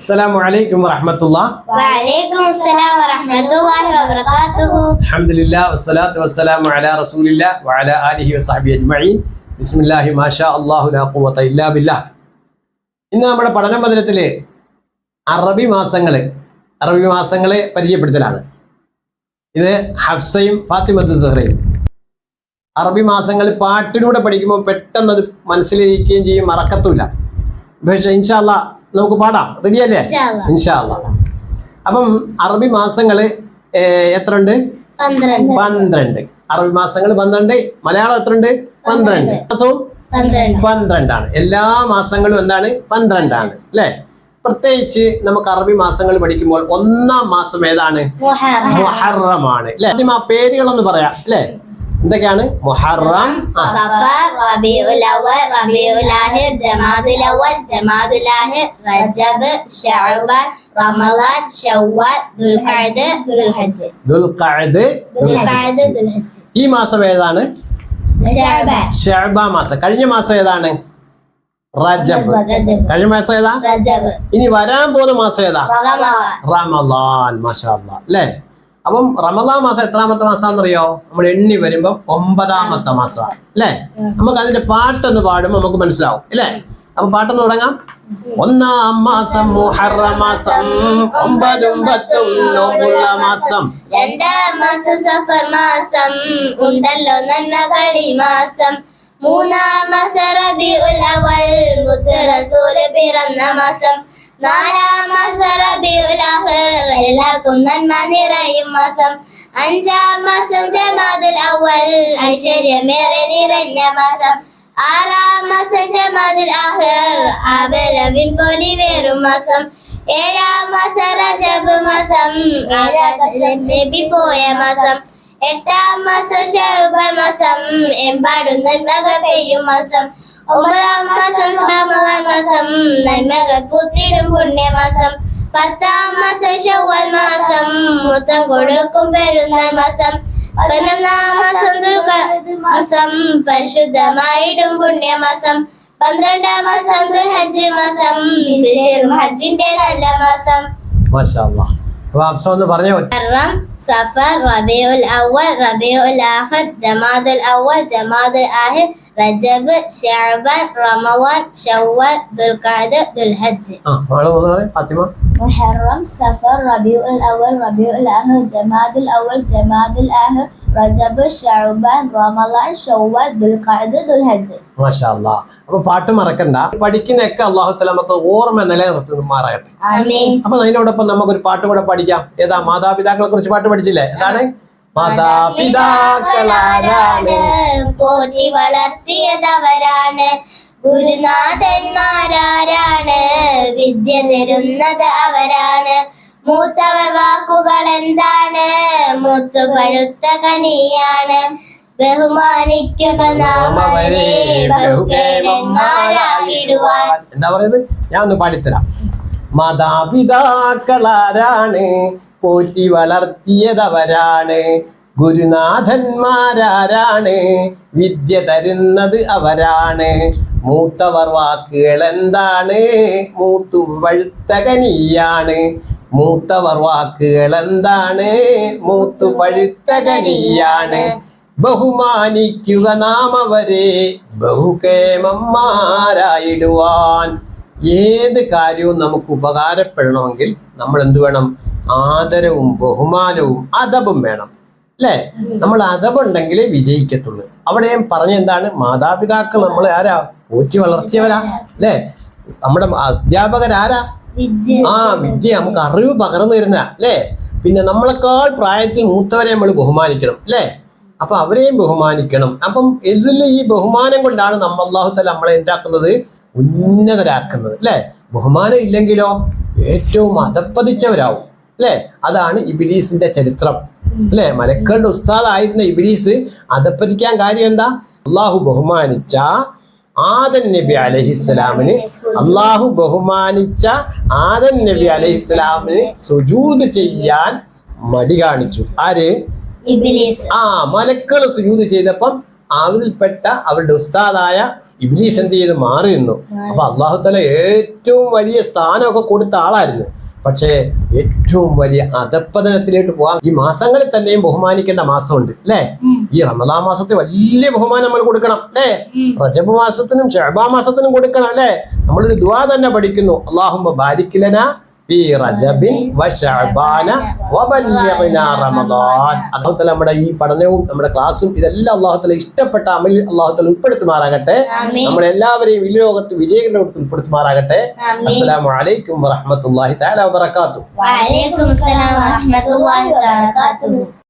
السلام عليكم ورحمة الله وعليكم السلام ورحمة الله وبركاته الحمد لله والصلاة والسلام على رسول الله وعلى آله وصحبه أجمعين بسم الله ما شاء الله لا قوة إلا بالله ഇന്ന് നമ്മുടെ പഠന മന്ദിരത്തില് അറബി മാസങ്ങള് അറബി മാസങ്ങളെ പരിചയപ്പെടുത്തലാണ് ഇത് ഹഫ്സയും ഫാത്തിമത്ത് സുഹറയും അറബി മാസങ്ങൾ പാട്ടിലൂടെ പഠിക്കുമ്പോൾ പെട്ടെന്ന് അത് മനസ്സിലിരിക്കുകയും ചെയ്യും മറക്കത്തുമില്ല പക്ഷേ ഇൻഷാല്ല നമുക്ക് പാടാം. റെഡിയല്ലേ അല്ലേ? ഇൻഷാല്ല അപ്പം അറബി മാസങ്ങൾ ഏർ, എത്ര ഉണ്ട് പന്ത്രണ്ട്. അറബി മാസങ്ങൾ പന്ത്രണ്ട് മലയാളം എത്ര ഉണ്ട് പന്ത്രണ്ട്. മാസവും പന്ത്രണ്ട്. പന്ത്രണ്ടാണ്. എല്ലാ മാസങ്ങളും എന്താണ്? പന്ത്രണ്ടാണ്. അല്ലെ? പ്രത്യേകിച്ച് നമുക്ക് അറബി മാസങ്ങൾ പഠിക്കുമ്പോൾ ഒന്നാം മാസം ഏതാണ്? മുഹറം. മുഹറമാണ്. അല്ലെ? ആദ്യം ആ പേരുകളൊന്ന് പറയാം. അല്ലെ? എന്തൊക്കെയാണ്? മുഹറം. സഫർ റബീഉൽ അവൽ റബീഉൽ ആഹിർ അവൽ ആഹിർ റജബ് ശഅബാൻ റമളാൻ ശവ്വാൽ ദുൽഖഅദ് ദുൽഹജ്ജ്. ദുൽഖഅദ്, ദുൽഖഅദ് ദുൽഹജ്ജ്. ഈ മാസം ഏതാണ്? ശഅബാൻ മാസം. കഴിഞ്ഞ മാസം ഏതാണ്? റജബ്. കഴിഞ്ഞ മാസം ഏതാ? ഇനി വരാൻ പോകുന്ന മാസം ഏതാ? റമളാൻ റമലാൻ മാഷാ അല്ലേ? അപ്പം റമദാ മാസം എത്രാമത്തെ മാസാന്നറിയോ? നമ്മൾ എണ്ണി വരുമ്പോൾ ഒമ്പതാമത്തെ മാസമാണ് അല്ലേ? നമുക്ക് അതിന്റെ പാട്ടൊന്ന് പാടുമ്പോൾ നമുക്ക് മനസ്സിലാവും അല്ലേ? അപ്പൊ പാട്ടൊന്ന് തുടങ്ങാം. ഒന്നാം മാസം മുഹറ മാസം ഒമ്പതും പത്തും നോമ്പുള്ള മാസം. രണ്ടാം മാസം സഫർ മാസം ഉണ്ടല്ലോ നന്മകൾ ഈ മാസം. മൂന്നാം മാസം റബിഉൽ അവൽ മുത്ത് റസൂൽ പിറന്ന മാസം. നാലാം എല്ലാവർക്കും നന്മ നിറയും മാസം അഞ്ചാം മാസം ജമാദുൽ അവൽ ഐശ്വര്യമേറെ നിറഞ്ഞ മാസം ആറാം മാസം ജമാദുൽ അഹർ ആബരവിൻ പോലി വേറും മാസം ഏഴാം മാസം റജബ് മാസം നബി പോയ മാസം എട്ടാം മാസം ഷഹബാൻ മാസം എമ്പാടും നന്മകൾ പെയ്യും മാസം ഒമ്പതാം മാസം മാസം നന്മകൾ പൂത്തിടും പുണ്യമാസം പത്താം മാസം ഷവൽ മാസം മുത്തം കൊടുക്കും പെരുന്ന മാസം. പതിനൊന്നാം മാസം മാസം. പരിശുദ്ധമായിടും പുണ്യമാസം. പന്ത്രണ്ടാം മാസം ദുൽഹജ്ജ് മാസം. ഹജ്ജിന്റെ നല്ല മാസം. അപ്പൊ അബ്സോന്ന് പറഞ്ഞു? സഫർ റബിയുൽ അവൽ റബിയുൽ ആഹിർ ജമാദുൽ അവൽ ജമാദുൽ ആഹിർ റജബ് ശഅബൻ റമളാൻ ശവ്വൽ ദുൽഖഅദ ദുൽഹജ്ജ്. ആ ഫാത്തിമ. മുഹറം സഫർ റബിഉൽ അവൽ റബിഉൽ അഹ് ജമാദുൽ അവൽ ജമാദുൽ അഹ് റജബ് ഷഅബാൻ റമളാൻ ഷവ്വൽ ദുൽഖഅദ ദുൽഹജ്ജ്. മാഷാല്ലാ അപ്പൊ പാട്ട് മറക്കണ്ട. പഠിക്കുന്നൊക്കെ അള്ളാഹു തല നമുക്ക് ഓർമ്മ നിലനിർത്തുമാറാകട്ടെ അപ്പൊ അതിനോടൊപ്പം നമുക്ക് ഒരു പാട്ട് കൂടെ പഠിക്കാം ഏതാ? മാതാപിതാക്കളെ കുറിച്ച് പാട്ട് പഠിച്ചില്ലേ? അതാണ് മാതാപിതാക്കളാരാണ്? പോറ്റി വളർത്തിയതവരാണ്. ഗുരുനാഥന്മാരാരാണ് വിദ്യ തരുന്നത് അവരാണ്. മൂത്തവ വാക്കുകൾ എന്താണ്? മൂത്തു പഴുത്ത കനിയാണ്. ബഹുമാനിക്കുക എന്താ പറയുന്നത്? ഞാൻ ഒന്ന് പാടിത്തരാം. മാതാപിതാക്കളാരാണ്? പോറ്റി വളർത്തിയതവരാണ്. ഗുരുനാഥന്മാരാരാണ്? വിദ്യ തരുന്നത് അവരാണ്. മൂത്തവർ വാക്കുകൾ എന്താണ് മൂത്തും വഴുത്തകനിയാണ്. മൂത്തവർ വാക്കുകൾ എന്താണ് മൂത്തു പഴുത്ത കനിയാണ് ബഹുമാനിക്കുക നാം അവരെ ബഹുകേമന്മാരായിടുവാൻ. ഏത് കാര്യവും നമുക്ക് ഉപകാരപ്പെടണമെങ്കിൽ നമ്മൾ എന്തു വേണം ആദരവും ബഹുമാനവും അദബും വേണം. അല്ലേ? നമ്മൾ അതവുണ്ടെങ്കിലേ വിജയിക്കത്തുള്ളൂ. അവിടെ ഞാൻ പറഞ്ഞ എന്താണ്? മാതാപിതാക്കൾ നമ്മൾ ആരാ? ഊറ്റി വളർത്തിയവരാ. അല്ലേ? നമ്മുടെ അധ്യാപകരാരാ ആരാ? ആ വിദ്യ. നമുക്ക് അറിവ് പകർന്നു തരുന്ന അല്ലേ? പിന്നെ നമ്മളെക്കാൾ പ്രായത്തിൽ മൂത്തവരെ നമ്മൾ ബഹുമാനിക്കണം അല്ലേ? അപ്പൊ അവരെയും ബഹുമാനിക്കണം. അപ്പം ഇതിൽ ഈ ബഹുമാനം കൊണ്ടാണ് നമ്മ അള്ളാഹുത്തല നമ്മളെ എന്താക്കുന്നത്? ഉന്നതരാക്കുന്നത് അല്ലേ? ബഹുമാനം ഇല്ലെങ്കിലോ? ഏറ്റവും അതപ്പതിച്ചവരാവും അല്ലേ? അതാണ് ഇബിലീസിന്റെ ചരിത്രം. അല്ലേ? മലക്കളുടെ ഉസ്താദായിരുന്ന ഇബിലീസ് അതപ്പതിക്കാൻ കാര്യം എന്താ? അള്ളാഹു ബഹുമാനിച്ച ആദൻ നബി അലഹിസ്സലാമിന് അള്ളാഹു ബഹുമാനിച്ച ആദൻ നബി അലഹിസ്സലാമിന് സുജൂത് ചെയ്യാൻ മടി കാണിച്ചു. ആര്? ആ മലക്കൾ സുജൂത് ചെയ്തപ്പം അതിൽപ്പെട്ട അവരുടെ ഉസ്താദായ ഇബ്ലീസ് എന്ത് ചെയ്ത്? മാറി. നിന്നു അപ്പൊ അള്ളാഹുത്തല ഏറ്റവും വലിയ സ്ഥാനമൊക്കെ കൊടുത്ത ആളായിരുന്നു. പക്ഷേ ഏറ്റവും വലിയ അധപ്പതനത്തിലേക്ക് പോകാൻ ഈ മാസങ്ങളിൽ തന്നെയും ബഹുമാനിക്കേണ്ട മാസമുണ്ട് അല്ലേ. ഈ റമദാ മാസത്തെ വലിയ ബഹുമാനം നമ്മൾ കൊടുക്കണം അല്ലേ? റജബ് മാസത്തിനും ഷഹബാ മാസത്തിനും കൊടുക്കണം അല്ലേ? നമ്മളൊരു ദുവാ തന്നെ പഠിക്കുന്നു അള്ളാഹുമ്മ ബാരിക്കിലന ഫീ റജബിൻ വ ശഅബാന വ ബല്ലിഗ്നാ റമദാൻ. അല്ലാഹു തആല നമ്മുടെ ഈ പഠനവും നമ്മുടെ ക്ലാസ്സും ഇതെല്ലാം അല്ലാഹു തആല ഇഷ്ടപ്പെട്ട അമലിൽ അല്ലാഹു തആല ഉൾപ്പെടുത്തുമാറാകട്ടെ. ആമീൻ. നമ്മളെല്ലാവരെയും ഈ ലോകത്ത് വിജയികളുടെ കൊടുത്ത് ഉൾപ്പെടുത്തുമാറാകട്ടെ. ആമീൻ. അസ്സലാമു അലൈക്കും വറഹ്മത്തുള്ളാഹി തആല വബറകാതുഹു. വഅലൈക്കും അസ്സലാം വറഹ്മത്തുള്ളാഹി വബറകാതുഹു.